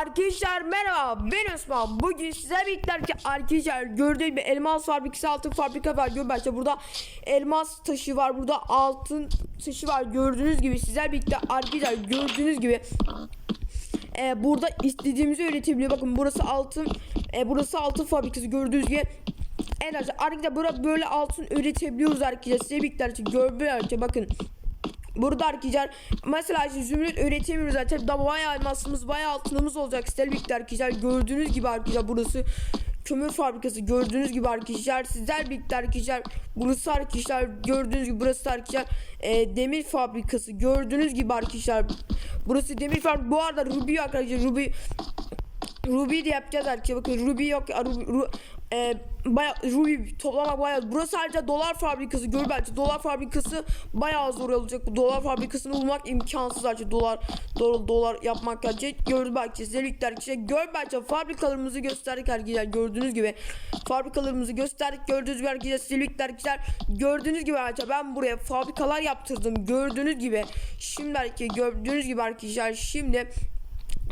Arkadaşlar merhaba ben Osman. Bugün size birlikte ki arkadaşlar gördüğünüz gibi elmas fabrikası altın fabrika var. Göbeğte burada elmas taşı var burada altın taşı var. Gördüğünüz gibi sizler birlikte arkadaşlar gördüğünüz gibi e, burada istediğimizi üretebiliyor. Bakın burası altın e, burası altın fabrikası. Gördüğünüz gibi Evet arkadaşlar arkadaşlar burada böyle altın üretebiliyoruz arkadaşlar. Size birlikte arkadaşlar bakın Burada arkadaşlar mesela işte zümrüt üretemiyoruz zaten. Da bayağı elmasımız bayağı altınımız olacak. Sizlerle birlikte arkadaşlar gördüğünüz gibi arkadaşlar burası kömür fabrikası. Gördüğünüz gibi arkadaşlar sizler birlikte arkadaşlar burası arkadaşlar gördüğünüz gibi burası arkadaşlar e, demir fabrikası. Gördüğünüz gibi arkadaşlar burası demir fabrikası bu arada Ruby arkadaşlar Ruby Ruby de yapacağız arkadaşlar bakın Ruby yok Ruby, Ru, e, baya, Ruby toplamak bayağı burası sadece dolar fabrikası gör belki. Dolar fabrikası bayağı zor olacak. Bu dolar fabrikasını bulmak imkansız arkadaşlar dolar dolar, dolar yapmak gerçek gör belki size arkadaşlar gör belki fabrikalarımızı gösterdik arkadaşlar gördüğünüz gibi. Fabrikalarımızı gösterdik gördüğünüz gibi arkadaşlar size gördüğünüz gibi arkadaşlar ben buraya fabrikalar yaptırdım. Gördüğünüz gibi şimdi arkadaşlar gördüğünüz gibi arkadaşlar şimdi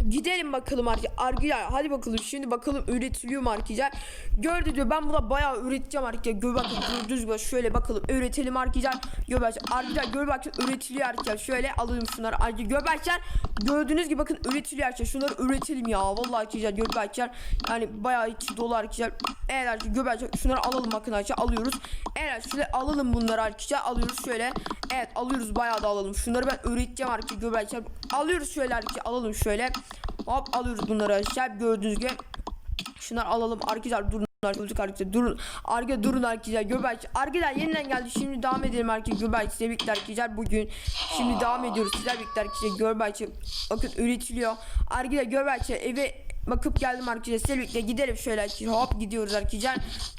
Gidelim bakalım arkadaşlar. Hadi bakalım şimdi bakalım üretiliyor mu arkadaşlar. Gördüğünüz gibi ben buna bayağı üreteceğim arkadaşlar. Gör bakın gördüğünüz gibi şöyle bakalım üretelim arkadaşlar. Gör arkadaşlar gör bakın üretiliyor arkadaşlar. Şöyle alalım şunları. Arkadaşlar gör bakın gördüğünüz gibi bakın üretiliyor arkadaşlar. Şunları üretelim ya. Vallahi arkadaşlar gör bakın yani bayağı içi dolu arkadaşlar. Evet arkadaşlar gör bakın şunları alalım bakın arkadaşlar alıyoruz. Evet şöyle alalım bunları arkadaşlar alıyoruz şöyle. Evet alıyoruz bayağı da alalım. Şunları ben üreteceğim arkadaşlar gör bakın. Alıyoruz şöyle arkadaşlar alalım şöyle. Hop alıyoruz bunları arkadaşlar gördüğünüz gibi. Şunları alalım. Arkadaşlar durun arkadaşlar arkadaşlar. Durun. Arka durun arkadaşlar. Göbek arkadaşlar yeniden geldi. Şimdi devam edelim arkadaşlar. Göbek size birlikte arkadaşlar bugün. Şimdi devam ediyoruz. Sizler birlikte arkadaşlar göbek bakın üretiliyor. Arkadaşlar göbek eve bakıp geldim arkadaşlar birlikte gidelim şöyle arkadaşlar hop gidiyoruz arkadaşlar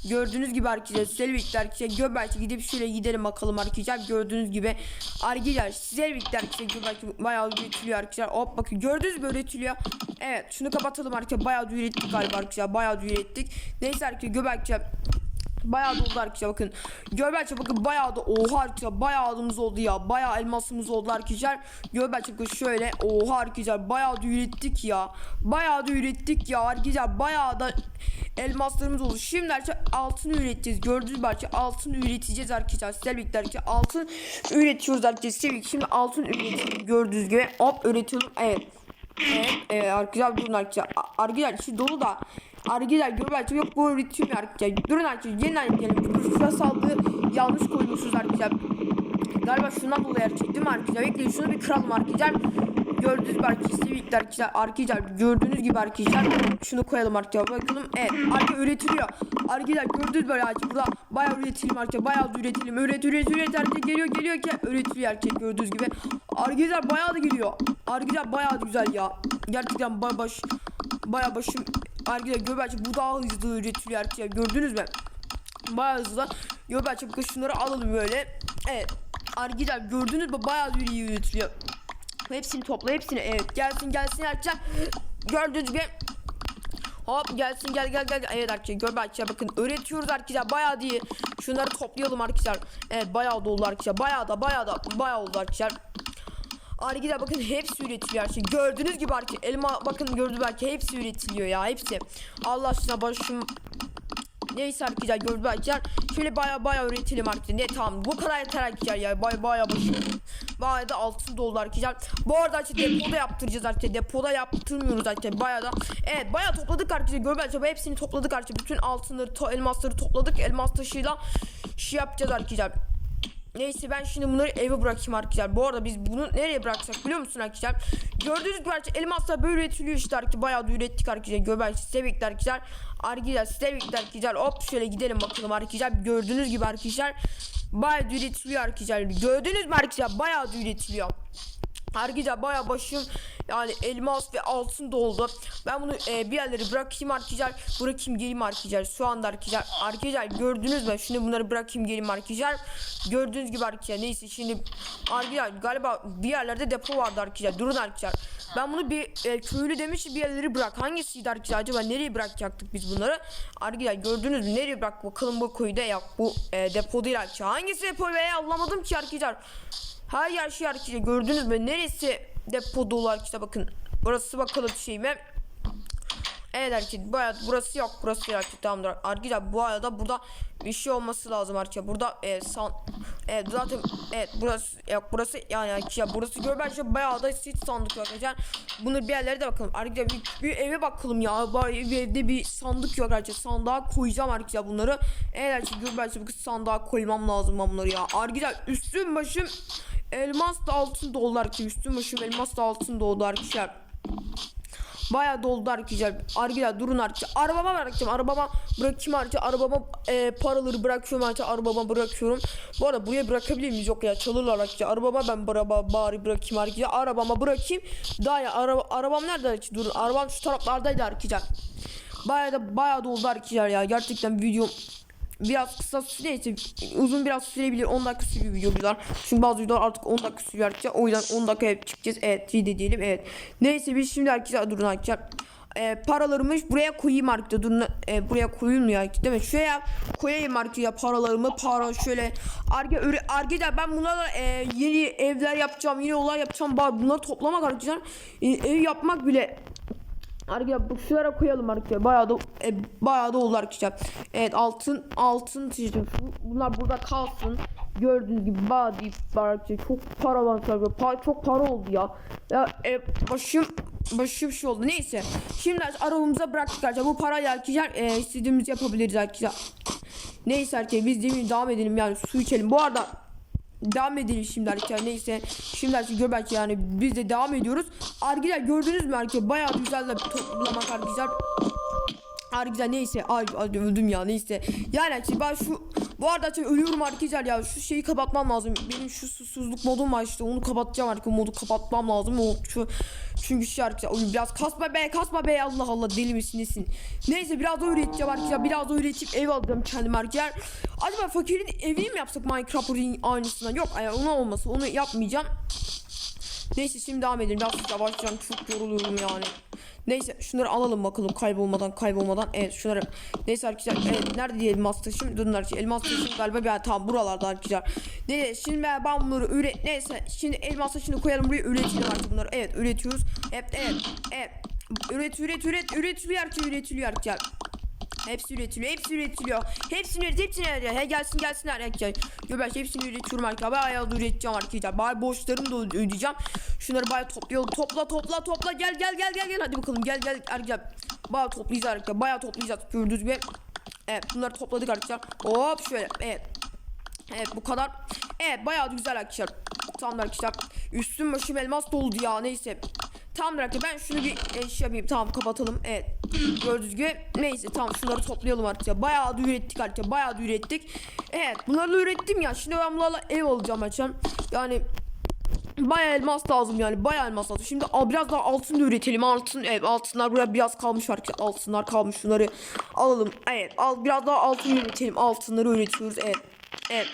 gördüğünüz gibi arkadaşlar birlikte arkadaşlar göbek gidip şöyle gidelim bakalım arkadaşlar gördüğünüz gibi arkadaşlar birlikte arkadaşlar göbek bayağı üretiliyor arkadaşlar hop bakın gördüğünüz gibi üretiliyor evet şunu kapatalım arkadaşlar bayağı ürettik galiba arkadaşlar bayağı ürettik neyse arkadaşlar göbekçe Bayağı doldu arkadaşlar bakın. Göbekçe bakın bayağı da oha arkadaşlar bayağı adımız oldu ya. Bayağı elmasımız oldu arkadaşlar. Göbekçe bakın şöyle oha arkadaşlar bayağı da ürettik ya. Bayağı da ürettik ya arkadaşlar bayağı da elmaslarımız oldu. Şimdi arkadaşlar altın üreteceğiz. Gördüğünüz gibi arkadaşlar altın üreteceğiz arkadaşlar. Sizlerle birlikte arkadaşlar altın üretiyoruz arkadaşlar. Şimdi altın üretiyoruz gördüğünüz gibi. Hop üretiyorum. Evet. Evet, evet arkadaşlar durun arkadaşlar. Arkadaşlar şu dolu da Arkadaşlar görüyorlar yok bu ya. Arkadaşlar. Durun arkadaşlar yeniden gelin. Şuraya saldığı yanlış koymuşuz arkadaşlar. Galiba şundan dolayı arkadaşlar değil mi arkadaşlar? Bekleyin şunu bir kıralım arkadaşlar. Gördüğünüz gibi arkadaşlar arkadaşlar arkadaşlar gördüğünüz gibi arkadaşlar şunu koyalım arkadaşlar bakalım evet arkadaşlar üretiliyor. Arkadaşlar gördüğünüz böyle arkadaşlar burada bayağı üretelim arkadaşlar bayağı da üretelim üret üret üret arkadaşlar geliyor geliyor ki üretiliyor arkadaşlar gördüğünüz gibi. Arkadaşlar bayağı da geliyor. Arkadaşlar bayağı da güzel ya. Gerçekten bayağı baş bayağı başım arkadaşlar göbekçi bu daha hızlı üretiliyor arkadaşlar gördünüz mü bayağı hızlı göbekçi bakın şunları alalım böyle evet arkadaşlar gördünüz mü bayağı iyi üretiliyor Hepsini topla hepsini. Evet gelsin gelsin arkadaşlar. Gördüğünüz gibi Hop gelsin gel gel gel. Evet arkadaşlar gör arkadaşlar bakın öğretiyoruz arkadaşlar bayağı diye. Şunları toplayalım arkadaşlar. Evet bayağı doldu arkadaşlar. Bayağı da bayağı da bayağı oldu arkadaşlar. Arkadaşlar bakın hepsi üretiliyor arkadaşlar. Gördüğünüz gibi arkadaşlar elma bakın gördüğünüz belki hepsi üretiliyor ya hepsi. Allah aşkına başım Neyse arkadaşlar gördüğünüz arkadaşlar şöyle baya baya üretelim arkadaşlar. Ne tamam bu kadar yeter arkadaşlar ya baya baya başım. Baya da altın doldu arkadaşlar. Bu arada arkadaşlar depoda yaptıracağız arkadaşlar. Depoda yaptırmıyoruz arkadaşlar. Baya da evet baya topladık arkadaşlar. Gördüğünüz arkadaşlar hepsini topladık arkadaşlar. Bütün altınları to elmasları topladık. Elmas taşıyla şey yapacağız arkadaşlar. Neyse ben şimdi bunları eve bırakayım arkadaşlar. Bu arada biz bunu nereye bıraksak biliyor musun arkadaşlar? Gördüğünüz gibi arkadaşlar elmaslar böyle üretiliyor işte arkadaşlar. Bayağı da ürettik arkadaşlar. Göbek size bekler arkadaşlar. Arkadaşlar size bekler arkadaşlar. Hop şöyle gidelim bakalım arkadaşlar. Gördüğünüz gibi arkadaşlar. Bayağı da üretiliyor arkadaşlar. Gördünüz mü arkadaşlar? Bayağı da üretiliyor. Arkadaşlar baya başım yani elmas ve altın doldu. Ben bunu e, bir yerlere bırakayım arkadaşlar. Bırakayım geleyim arkadaşlar. Şu anda arkadaşlar. Arkadaşlar gördünüz mü? Şimdi bunları bırakayım geleyim arkadaşlar. Gördüğünüz gibi arkadaşlar. Neyse şimdi arkadaşlar galiba bir yerlerde depo vardı arkadaşlar. Durun arkadaşlar. Ben bunu bir e, köylü demiş bir yerleri bırak. Hangisiydi arkadaşlar? Acaba nereye bırakacaktık biz bunları? Arkadaşlar gördünüz mü? Nereye bırak bakalım bu köyde ya. Bu e, depo değil arkadaşlar. Hangisi depo veya anlamadım ki arkadaşlar. Her yer şey arkadaşlar gördünüz mü? Neresi? Depo dolu arkadaşlar bakın. Burası bakalım şey mi? Evet arkadaşlar bu arada burası yok burası yok. Tamamdır. Arkadaşlar bu arada burada bir şey olması lazım arkadaşlar. Burada e, san evet zaten evet burası yok burası yani arkadaşlar burası gör bence bayağı da sit sandık yok arkadaşlar. Bunu bir yerlere de bakalım. Arkadaşlar bir, bir eve bakalım ya. Bari bir evde bir sandık yok arkadaşlar. Sandığa koyacağım arkadaşlar bunları. Evet arkadaşlar gör bence bu sandığa koymam lazım ben bunları ya. Arkadaşlar üstüm başım elmas da altın doldu arkadaşlar üstüm elmas da altın doldu arkadaşlar Baya doldu arkadaşlar. Arkadaşlar durun arkadaşlar. Arabama bırakacağım. Arabama bırakayım arkadaşlar. Arabama e, paraları bırakıyorum arkadaşlar. Arabama bırakıyorum. Bu arada buraya bırakabilir miyiz? Yok ya çalırlar arkadaşlar. Arabama ben araba bari bırakayım arkadaşlar. Arabama bırakayım. Daha ya araba, arabam nerede arkadaşlar? Durun. Arabam şu taraflardaydı arkadaşlar. Baya da baya doldu arkadaşlar ya. Gerçekten video biraz kısa neyse uzun biraz sürebilir. 10 dakika sürüyor videolar. Çünkü bazı videolar artık 10 dakika sürüyor o yüzden 10 dakika hep çıkacağız. Evet de diyelim. Evet. Neyse biz şimdi arkadaşlar durun arkadaşlar. E, paralarımı buraya koyayım arkadaşlar. Durun e, buraya koyulmuyor arkadaşlar değil mi? Şuraya koyayım arkadaşlar paralarımı. Para şöyle. Arge öyle arkadaşlar ben bunlarla e, yeni evler yapacağım yeni olay yapacağım. Bunları toplamak arkadaşlar e, ev yapmak bile Arkadaşlar bu şuralara koyalım arkadaşlar. Bayağı da e, bayağı da oldu arkadaşlar. Evet altın altın çizdim. Bunlar burada kalsın. Gördüğünüz gibi bayağı deyip arkadaşlar. Çok para var tabii. Pa çok para oldu ya. Ya e, başım başım şey oldu. Neyse. Şimdi arabamıza bıraktık arkadaşlar. Bu parayla arkadaşlar e, istediğimizi yapabiliriz arkadaşlar. Neyse arkadaşlar biz demin devam edelim yani su içelim. Bu arada devam edelim şimdi arkadaşlar. Neyse şimdi gör belki yani biz de devam ediyoruz. Arkadaşlar gördünüz mü arkadaşlar? Bayağı güzel de toplamak arkadaşlar Arkadaşlar neyse ay, ay öldüm ya neyse. Yani arkadaşlar ben şu bu arada arkadaşlar ölüyorum arkadaşlar ya. Şu şeyi kapatmam lazım. Benim şu susuzluk modum var işte. Onu kapatacağım arkadaşlar modu kapatmam lazım. O şu çünkü şey arkadaşlar oyun biraz kasma be kasma be. Allah Allah deli misin nesin? Neyse biraz da üreteceğim arkadaşlar biraz da üretip ev alacağım kendime arkadaşlar acaba fakirin evini mi yapsak Minecraft'ın aynısından? Yok yani ona olması onu yapmayacağım. Neyse şimdi devam edelim. Biraz yavaşlayacağım. Çok yoruluyorum yani. Neyse şunları alalım bakalım kaybolmadan kaybolmadan. Evet şunları. Neyse arkadaşlar. Evet, nerede diye elmas taşım? Durun arkadaşlar. Elmas taşım galiba ben tam buralarda arkadaşlar. Neyse şimdi ben, ben bunları üret. Neyse şimdi elmas taşını koyalım buraya üretelim artık bunları. Evet üretiyoruz. Evet evet. Evet. Üret üret üret üretiliyor arkadaşlar üretiliyor arkadaşlar. Hepsi üretiliyor, hepsi üretiliyor. Hepsini üret, hepsini üret. He gelsin gelsin arkadaşlar. Ben hepsini üretiyorum arkadaşlar. Bayağı da üreteceğim arkadaşlar. Bayağı borçlarımı da ödeyeceğim. Şunları bayağı toplayalım. Topla topla topla. Gel gel gel gel gel. Hadi bakalım gel gel arkadaşlar. Bayağı toplayacağız arkadaşlar. Bayağı toplayacağız. Gördüğünüz gibi. Evet bunları topladık arkadaşlar. Hop şöyle. Evet. Evet bu kadar. Evet bayağı da güzel arkadaşlar. Tamam arkadaşlar. Üstüm başım elmas doldu ya neyse. Tamam arkadaşlar ben şunu bir e, şey yapayım. Tamam kapatalım. Evet. Gördüğünüz gibi. Neyse tamam şunları toplayalım artık ya. Bayağı da ürettik artık ya. Bayağı da ürettik. Evet bunları da ürettim ya. Şimdi ben bunlarla ev alacağım açacağım. Yani Bayağı elmas lazım yani bayağı elmas lazım. Şimdi al, biraz daha altın da üretelim. Altın evet altınlar buraya biraz kalmış ki altınlar kalmış şunları alalım. Evet al biraz daha altın üretelim. Altınları üretiyoruz evet. Evet.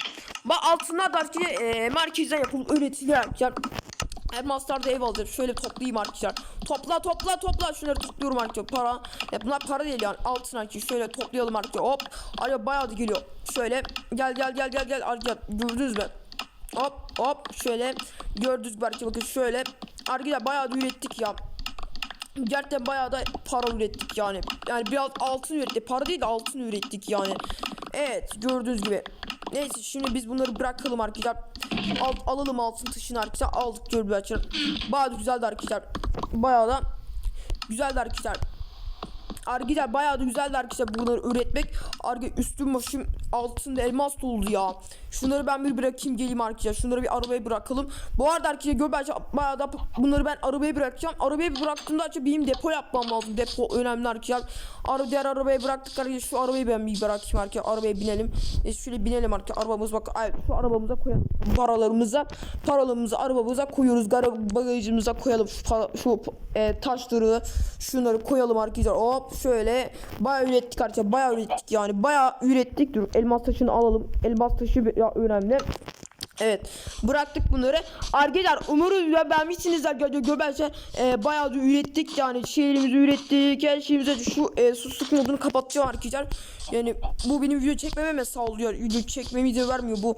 Bak altınlar da artık e, merkezden yapılıp üretiliyor arkadaşlar. Elmaslar da ev alacağım. Şöyle toplayayım arkadaşlar. Topla topla topla. Şunları topluyorum arkadaşlar. Para. Ya bunlar para değil yani. Altın arkadaşlar. Şöyle toplayalım arkadaşlar. Hop. Araya bayağı da geliyor. Şöyle. Gel gel gel gel gel. Arkadaşlar gördünüz mü? Hop hop. Şöyle. Gördünüz mü arkadaşlar. Bakın şöyle. Arkadaşlar bayağı da ürettik ya. Gerçekten bayağı da para ürettik yani. Yani biraz altın ürettik. Para değil de altın ürettik yani. Evet gördüğünüz gibi. Neyse şimdi biz bunları bırakalım arkadaşlar. Al, alalım altın taşını arkadaşlar. Aldık gördüğünüz arkadaşlar. Bayağı da güzeldi arkadaşlar. Bayağı da güzeldi arkadaşlar. Arkadaşlar bayağı da güzeldi arkadaşlar bunları üretmek. Arkadaşlar üstüm başım altında elmas doldu ya. Şunları ben bir bırakayım geleyim arkadaşlar. Şunları bir arabaya bırakalım. Bu arada arkadaşlar gör bence bayağı da bunları ben arabaya bırakacağım. Arabaya bıraktığımda arkadaşlar benim depo yapmam lazım. Depo önemli arkadaşlar. Ara diğer arabaya bıraktık arkadaşlar. Şu arabayı ben bir bırakayım arkadaşlar. Arabaya binelim. E şöyle binelim arkadaşlar. Arabamız bak ay, şu arabamıza koyalım. Paralarımıza paralarımızı arabamıza koyuyoruz. Gara bagajımıza koyalım. Şu, şu e, taşları şunları koyalım arkadaşlar. Hop şöyle bayağı ürettik arkadaşlar. Bayağı ürettik yani. Bayağı ürettik. Dur elmas taşını alalım. Elmas taşı ya önemli. Evet bıraktık bunları. Arkadaşlar umarım ya beğenmişsinizdir arkadaşlar. Göberse e, bayağı da ürettik yani şehrimizi ürettik. Her şeyimize şu e, susuzluk modunu kapatacağım arkadaşlar. Yani bu benim video çekmeme sağlıyor. Video çekmemi izin vermiyor bu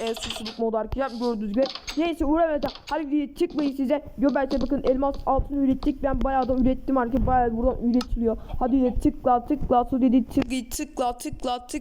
e, susuzluk modu arkadaşlar. Gördüğünüz gibi. Neyse uğramayacağım. Hadi video çıkmayın size. Göberse bakın elmas altını ürettik. Ben bayağı da ürettim arkadaşlar. Bayağı buradan üretiliyor. Hadi tıkla tıkla su dedi tıkla tıkla tıkla tıkla.